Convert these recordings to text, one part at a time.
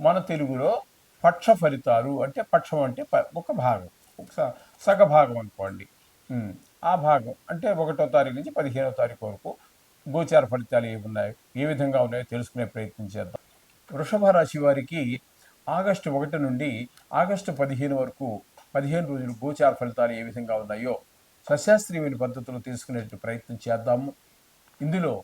మన తెలుగులో పక్ష ఫలితాలు అంటే పక్షం అంటే ప- ఒక భాగం. ఒక స- సగ భాగం అనుకోండి. ఆ భాగం అంటే ఒకటో తారీఖు నుంచి పదిహేనో తారీఖు వరకు గోచార ఫలితాలు ఏమున్నాయో? ఉన్నాయి ఏ విధంగా ఉన్నాయో తెలుసుకునే ప్రయత్నం చేద్దాం. వృషభ రాశి వారికి ఆగస్టు ఒకటి నుండి ఆగస్టు పదిహేను వరకు పదిహేను రోజులు గోచార ఫలితాలు ఏ విధంగా ఉన్నాయో సశాస్త్రీయమైన పద్ధతిలో తెలుసుకునే ప్రయత్నం చేద్దాము. ఇందులో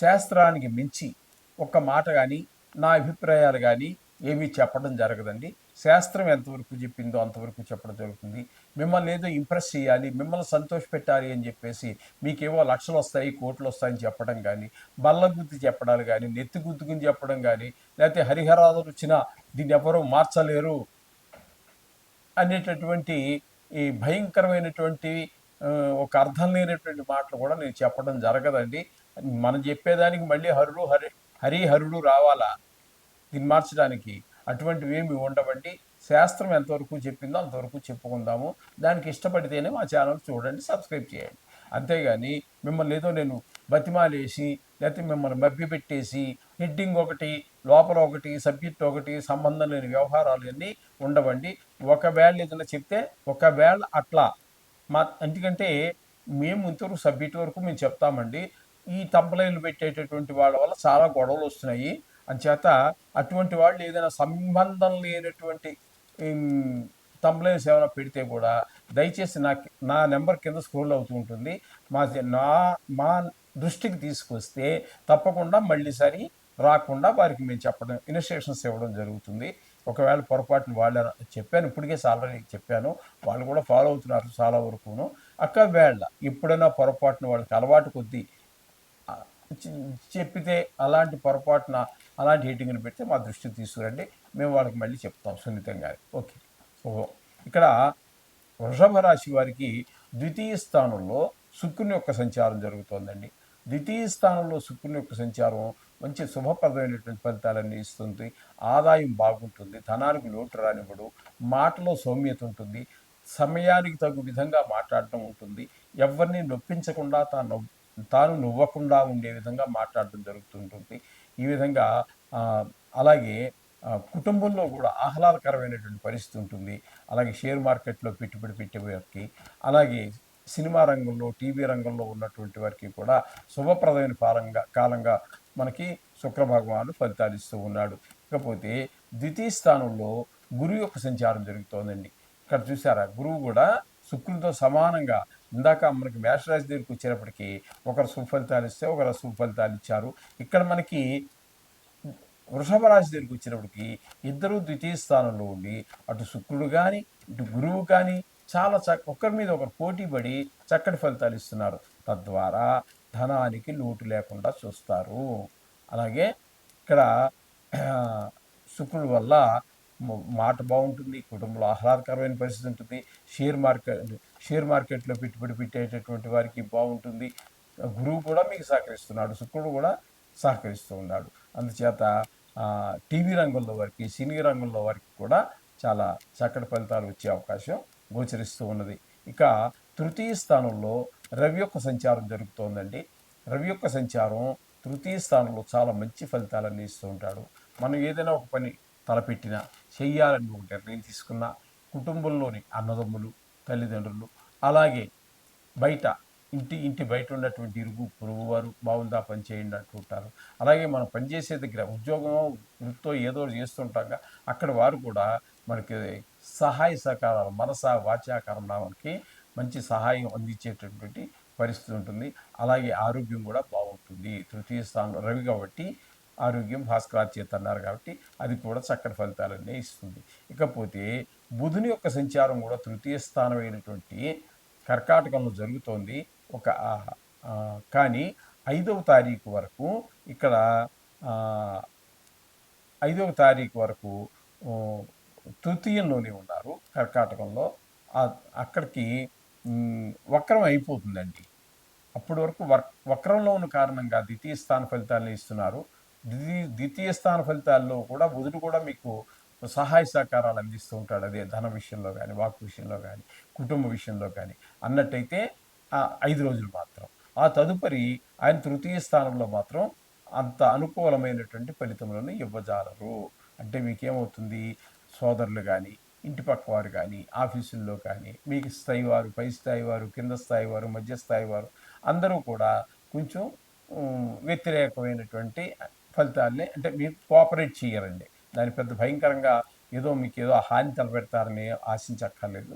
శాస్త్రానికి మించి ఒక్క మాట కానీ నా అభిప్రాయాలు కానీ ఏమీ చెప్పడం జరగదండి. శాస్త్రం ఎంతవరకు చెప్పిందో అంతవరకు చెప్పడం జరుగుతుంది. మిమ్మల్ని ఏదో ఇంప్రెస్ చేయాలి మిమ్మల్ని సంతోష పెట్టాలి అని చెప్పేసి మీకేవో లక్షలు వస్తాయి కోట్లు వస్తాయని చెప్పడం కానీ బల్ల గుద్ది చెప్పడాలు కానీ నెత్తి గుద్దుకుని చెప్పడం కానీ లేకపోతే హరిహరాదులు వచ్చినా దీన్ని ఎవరూ మార్చలేరు అనేటటువంటి ఈ భయంకరమైనటువంటి ఒక అర్థం లేనటువంటి మాటలు కూడా నేను చెప్పడం జరగదండి. మనం చెప్పేదానికి మళ్ళీ హరుడు హరి హరిహరుడు రావాలా? దీన్ని మార్చడానికి అటువంటివి ఏమి ఉండవండి. శాస్త్రం ఎంతవరకు చెప్పిందో అంతవరకు చెప్పుకుందాము. దానికి ఇష్టపడితేనే మా ఛానల్ చూడండి సబ్స్క్రైబ్ చేయండి. అంతేగాని మిమ్మల్ని ఏదో నేను బతిమాలేసి లేకపోతే మిమ్మల్ని మభ్య పెట్టేసి హెడ్డింగ్ ఒకటి లోపల ఒకటి సబ్జెక్ట్ ఒకటి సంబంధం లేని వ్యవహారాలు అన్నీ ఉండవండి. ఒకవేళ ఏదైనా చెప్తే ఒకవేళ అట్లా మా ఎందుకంటే మేము ఇంతవరకు సబ్జెక్ట్ వరకు మేము చెప్తామండి. ఈ తంపలైలు పెట్టేటటువంటి వాళ్ళ వల్ల చాలా గొడవలు వస్తున్నాయి. అంచేత అటువంటి వాళ్ళు ఏదైనా సంబంధం లేనటువంటి కంప్లైంట్స్ ఏమైనా పెడితే కూడా దయచేసి నా నా నెంబర్ కింద స్క్రోల్ అవుతూ ఉంటుంది. మా నా మా దృష్టికి తీసుకొస్తే తప్పకుండా మళ్ళీ సరి రాకుండా వారికి మేము చెప్పడం ఇన్స్ట్రక్షన్స్ ఇవ్వడం జరుగుతుంది. ఒకవేళ పొరపాటున వాళ్ళు చెప్పాను ఇప్పటికే సాలరీ చెప్పాను వాళ్ళు కూడా ఫాలో అవుతున్నారు చాలా వరకును. ఒకవేళ ఎప్పుడైనా పొరపాటున వాళ్ళకి అలవాటు కొద్దీ చెప్పితే అలాంటి పొరపాటున అలాంటి హీటింగ్ని పెడితే మా దృష్టికి తీసుకురండి. మేము వాళ్ళకి మళ్ళీ చెప్తాం సున్నితంగా ఓకే. ఇక్కడ వృషభ రాశి వారికి ద్వితీయ స్థానంలో శుక్రుని యొక్క సంచారం జరుగుతోందండి. ద్వితీయ స్థానంలో శుక్రుని యొక్క సంచారం మంచి శుభప్రదమైనటువంటి ఫలితాలన్నీ ఇస్తుంది. ఆదాయం బాగుంటుంది. ధనానికి లోటు రానివ్వడు. మాటలో సౌమ్యత ఉంటుంది. సమయానికి తగు విధంగా మాట్లాడటం ఉంటుంది. ఎవరిని నొప్పించకుండా తాను నవ్వు- తాను నవ్వకుండా ఉండే విధంగా మాట్లాడటం జరుగుతుంటుంది. ఈ విధంగా అలాగే కుటుంబంలో కూడా ఆహ్లాదకరమైనటువంటి పరిస్థితి ఉంటుంది. అలాగే షేర్ మార్కెట్లో పెట్టుబడి పెట్టే వారికి అలాగే సినిమా రంగంలో టీవీ రంగంలో ఉన్నటువంటి వారికి కూడా శుభప్రదమైన కాలంగా కాలంగా మనకి శుక్ర భగవానుడు ఫలితాలు ఇస్తూ ఉన్నాడు. ఇకపోతే ద్వితీయ స్థానంలో గురువు యొక్క సంచారం జరుగుతోందండి. ఇక్కడ చూసారా గురువు కూడా శుక్రునితో సమానంగా ఇందాక మనకి మేషరాశి దగ్గరికి వచ్చేటప్పటికి ఒకరు సుఫలితాలు ఇస్తే ఒకరు సుఫలితాలు ఇచ్చారు. ఇక్కడ మనకి వృషభ రాశి దగ్గరికి వచ్చినప్పటికి ఇద్దరు ద్వితీయ స్థానంలో ఉండి అటు శుక్రుడు కానీ ఇటు గురువు కానీ చాలా చక్క ఒకరి మీద ఒకరు పోటీ పడి చక్కటి ఫలితాలు ఇస్తున్నారు. తద్వారా ధనానికి లోటు లేకుండా చూస్తారు. అలాగే ఇక్కడ శుక్రుడు వల్ల మాట బాగుంటుంది కుటుంబంలో ఆహ్లాదకరమైన పరిస్థితి ఉంటుంది షేర్ మార్కెట్ షేర్ మార్కెట్లో పెట్టుబడి పెట్టేటటువంటి వారికి బాగుంటుంది. గురువు కూడా మీకు సహకరిస్తున్నాడు. శుక్రుడు కూడా సహకరిస్తూ ఉన్నాడు. అందుచేత టీవీ రంగంలో వారికి సినీ రంగంలో వారికి కూడా చాలా చక్కటి ఫలితాలు వచ్చే అవకాశం గోచరిస్తూ ఉన్నది. ఇక తృతీయ స్థానంలో రవి యొక్క సంచారం జరుగుతోందండి. రవి యొక్క సంచారం తృతీయ స్థానంలో చాలా మంచి ఫలితాలన్నీ ఇస్తూ ఉంటాడు. మనం ఏదైనా ఒక పని తలపెట్టినా చెయ్యాలని ఒక నిర్ణయం తీసుకున్నా కుటుంబంలోని అన్నదమ్ములు తల్లిదండ్రులు. అలాగే బయట ఇంటి ఇంటి బయట ఉన్నటువంటి ఇరుగు పొరుగు వారు బాగుందా? పని చేయండి అంటుంటారు అలాగే మనం పనిచేసే దగ్గర ఉద్యోగం వృత్తో ఏదో ఒకటి చేస్తుంటాగా అక్కడ వారు కూడా మనకి సహాయ సహకారాలు మనస వాచాకరణానికి మంచి సహాయం అందించేటటువంటి పరిస్థితి ఉంటుంది. అలాగే ఆరోగ్యం కూడా బాగుంటుంది. తృతీయ స్థానంలో రవి కాబట్టి ఆరోగ్యం భాస్కరాచేత అన్నారు కాబట్టి అది కూడా చక్కటి ఫలితాలన్నీ ఇస్తుంది. ఇకపోతే బుధుని యొక్క సంచారం కూడా తృతీయ స్థానమైనటువంటి కర్కాటకంలో జరుగుతోంది. ఒక కానీ ఐదవ తారీఖు వరకు ఇక్కడ ఐదవ తారీఖు వరకు తృతీయంలోనే ఉన్నారు కర్కాటకంలో. అక్కడికి వక్రం అయిపోతుందండి. అప్పటి వరకు వక్రంలో ఉన్న కారణంగా ద్వితీయ స్థాన ఫలితాలను ఇస్తున్నారు. ద్వితీయ ద్వితీయ స్థాన ఫలితాల్లో కూడా బుధుడు కూడా మీకు సహాయ సహకారాలు అందిస్తూ ఉంటాడు. అదే ధన విషయంలో కానీ వాక్ విషయంలో కానీ కుటుంబ విషయంలో కానీ అన్నట్టయితే ఐదు రోజులు మాత్రం. ఆ తదుపరి ఆయన తృతీయ స్థానంలో మాత్రం అంత అనుకూలమైనటువంటి ఫలితములను ఇవ్వజాలరు. అంటే మీకేమవుతుంది? సోదరులు కానీ ఇంటి పక్క వారు కానీ ఆఫీసుల్లో కానీ మీకు స్థాయి వారు పై స్థాయి వారు కింద స్థాయి వారు మధ్య స్థాయి వారు అందరూ కూడా కొంచెం వ్యతిరేకమైనటువంటి ఫలితాలని అంటే మీరు కోఆపరేట్ చేయరండి. దాని పెద్ద భయంకరంగా ఏదో మీకు ఏదో హాని తలపెడతారని ఆశించక్కర్లేదు.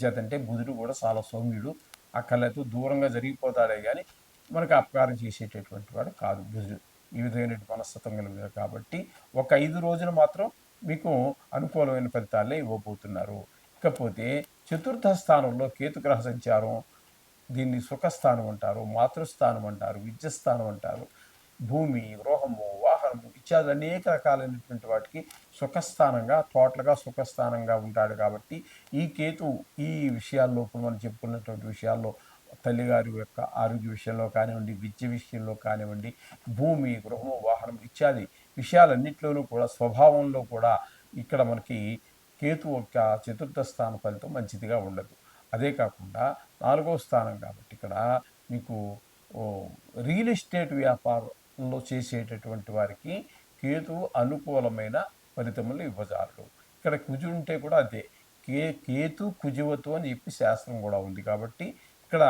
చేతంటే బుధుడు కూడా చాలా సౌమ్యుడు అక్కర్లేదు దూరంగా జరిగిపోతాడే కానీ మనకు అపకారం చేసేటటువంటి వాడు కాదు బుధుడు. ఈ విధమైన మనస్తత్వం కలిగిన కాబట్టి ఒక ఐదు రోజులు మాత్రం మీకు అనుకూలమైన ఫలితాలే ఇవ్వబోతున్నారు. ఇకపోతే చతుర్థ స్థానంలో కేతుగ్రహ సంచారం దీన్ని సుఖస్థానం అంటారు మాతృస్థానం అంటారు విద్యస్థానం అంటారు. భూమి గృహము ఇత్యాది అనేక రకాలైనటువంటి వాటికి సుఖస్థానంగా తోటలుగా సుఖస్థానంగా ఉంటాడు కాబట్టి ఈ కేతు ఈ విషయాల్లో ఇప్పుడు మనం చెప్పుకున్నటువంటి విషయాల్లో తల్లిగారి యొక్క ఆరోగ్య విషయంలో కానివ్వండి విద్య విషయంలో కానివ్వండి భూమి గృహము వాహనం ఇత్యాది విషయాలన్నింటిలోనూ కూడా స్వభావంలో కూడా ఇక్కడ మనకి కేతు యొక్క చతుర్థ స్థాన ఫలితం మంచిదిగా ఉండదు. అదే కాకుండా నాలుగవ స్థానం కాబట్టి ఇక్కడ మీకు రియల్ ఎస్టేట్ లో చేసేటటువంటి వారికి కేతు అనుకూలమైన ఫలితములు ఇవ్వజాలడు. ఇక్కడ కుజు ఉంటే కూడా అదే. కే కేతు కుజువతు అని చెప్పి శాస్త్రం కూడా ఉంది కాబట్టి ఇక్కడ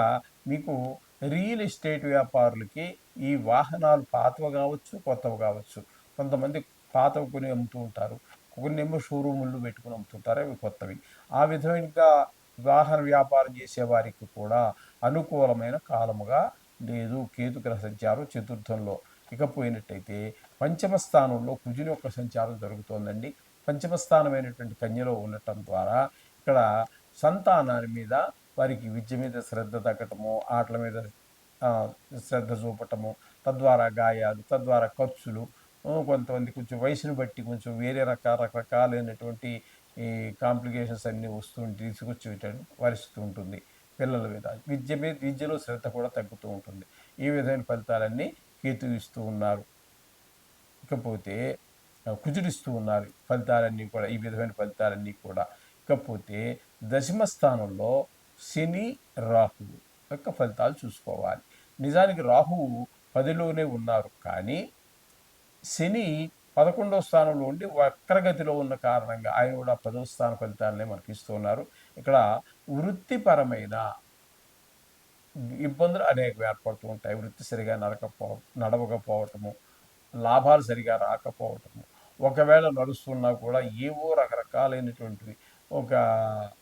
మీకు రియల్ ఎస్టేట్ వ్యాపారులకి ఈ వాహనాలు పాతవి కావచ్చు కొత్తవి కావచ్చు. కొంతమంది పాతవి కొని అమ్ముతూ ఉంటారు కొన్నేమో షోరూములు పెట్టుకుని అమ్ముతుంటారు అవి కొత్తవి. ఆ విధంగా వాహన వ్యాపారం చేసే వారికి కూడా అనుకూలమైన కాలముగా లేదు. కేతుగ్రహ సంచారం చతుర్థంలో. ఇకపోయినట్టయితే పంచమ స్థానంలో కుజుని యొక్క సంచారం జరుగుతోందండి. పంచమ స్థానమైనటువంటి కన్యలో ఉండటం ద్వారా ఇక్కడ సంతానాన్ని మీద వారికి విద్య మీద శ్రద్ధ తగ్గటము ఆటల మీద శ్రద్ధ చూపటము తద్వారా గాయాలు తద్వారా ఖర్చులు కొంతమంది కొంచెం వయసును బట్టి కొంచెం వేరే రకాల రకరకాలైనటువంటి ఈ కాంప్లికేషన్స్ అన్నీ వస్తూ తీసుకొచ్చేటట్టు పరిస్థితి ఉంటుంది పిల్లల మీద. విద్య మీద విద్యలో శ్రద్ధ కూడా తగ్గుతూ ఉంటుంది. ఈ విధమైన ఫలితాలన్నీ కేతు ఇస్తూ ఉన్నారు. ఇకపోతే కుజుడిస్తూ ఉన్నారు. ఫలితాలన్నీ కూడా ఈ విధమైన ఫలితాలన్నీ కూడా. ఇకపోతే దశమ స్థానంలో శని రాహువు యొక్క ఫలితాలు చూసుకోవాలి. నిజానికి రాహువు పదిలోనే ఉన్నారు. కానీ శని పదకొండవ స్థానంలో ఉండి వక్రగతిలో ఉన్న కారణంగా ఆయన కూడా పదవ స్థాన ఫలితాలనే మనకి ఇస్తూ ఉన్నారు. ఇక్కడ వృత్తిపరమైన ఇబ్బందులు అనేక ఏర్పడుతూ ఉంటాయి. వృత్తి సరిగా నడకపో నడవకపోవటము లాభాలు సరిగా రాకపోవటము. ఒకవేళ నడుస్తున్నా కూడా ఏవో రకరకాలైనటువంటివి. ఒక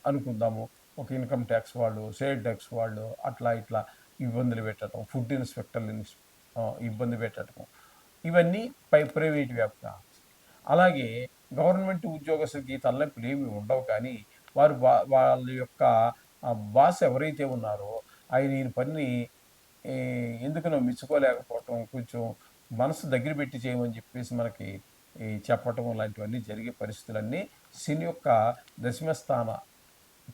అనుకుందాము ఒక ఇన్కమ్ ట్యాక్స్ వాళ్ళు సేల్ ట్యాక్స్ వాళ్ళు అట్లా ఇట్లా ఇబ్బందులు పెట్టడం ఫుడ్ ఇన్స్పెక్టర్లు ఇబ్బంది పెట్టడం ఇవన్నీ పై ప్రైవేట్ వ్యాప్తి అలాగే గవర్నమెంట్ ఉద్యోగస్తులకి తలనొప్పులు ఏమి ఉండవు కానీ వారు వాళ్ళ యొక్క బాస్ ఎవరైతే ఉన్నారో ఆయన ఈయన పనిని ఎందుకనో మెచ్చుకోలేకపోవటం కొంచెం మనసు దగ్గర పెట్టి చేయమని చెప్పేసి మనకి ఈ చెప్పటం లాంటివన్నీ జరిగే పరిస్థితులన్నీ శని యొక్క దశమస్థాన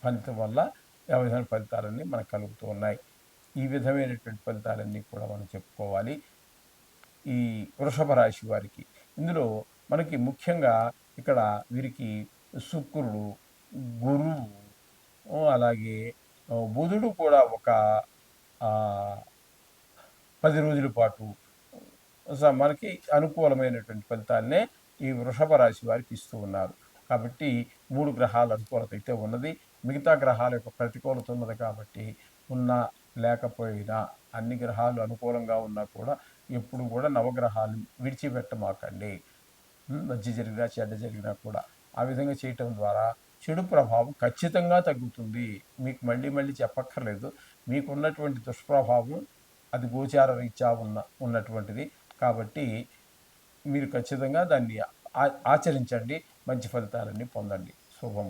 ఫలితం వల్ల విధమైన ఫలితాలన్నీ మనకు కలుగుతూ ఉన్నాయి. ఈ విధమైనటువంటి ఫలితాలన్నీ కూడా మనం చెప్పుకోవాలి. ఈ వృషభ రాశి వారికి ఇందులో మనకి ముఖ్యంగా ఇక్కడ వీరికి శుక్రుడు గురువు అలాగే బుధుడు కూడా ఒక పది రోజుల పాటు స- మనకి అనుకూలమైనటువంటి ఫలితాన్నే ఈ వృషభ రాశి వారికి ఇస్తూ ఉన్నారు. కాబట్టి మూడు గ్రహాల అనుకూలత అయితే ఉన్నది. మిగతా గ్రహాల యొక్క ప్రతికూలత ఉన్నది కాబట్టి ఉన్నా లేకపోయినా అన్ని గ్రహాలు అనుకూలంగా ఉన్నా కూడా ఎప్పుడు కూడా నవగ్రహాలు విడిచిపెట్టమాకండి. మంచి జరిగినా చెడ్డ జరిగినా కూడా ఆ విధంగా చేయటం ద్వారా చెడు ప్రభావం ఖచ్చితంగా తగ్గుతుంది. మీకు మళ్ళీ మళ్ళీ చెప్పక్కర్లేదు. మీకు ఉన్నటువంటి దుష్ప్రభావం అది గోచార రీత్యా ఉన్న ఉన్నటువంటిది. కాబట్టి మీరు ఖచ్చితంగా దాన్ని ఆ- ఆచరించండి. మంచి ఫలితాలన్నీ పొందండి. శుభం.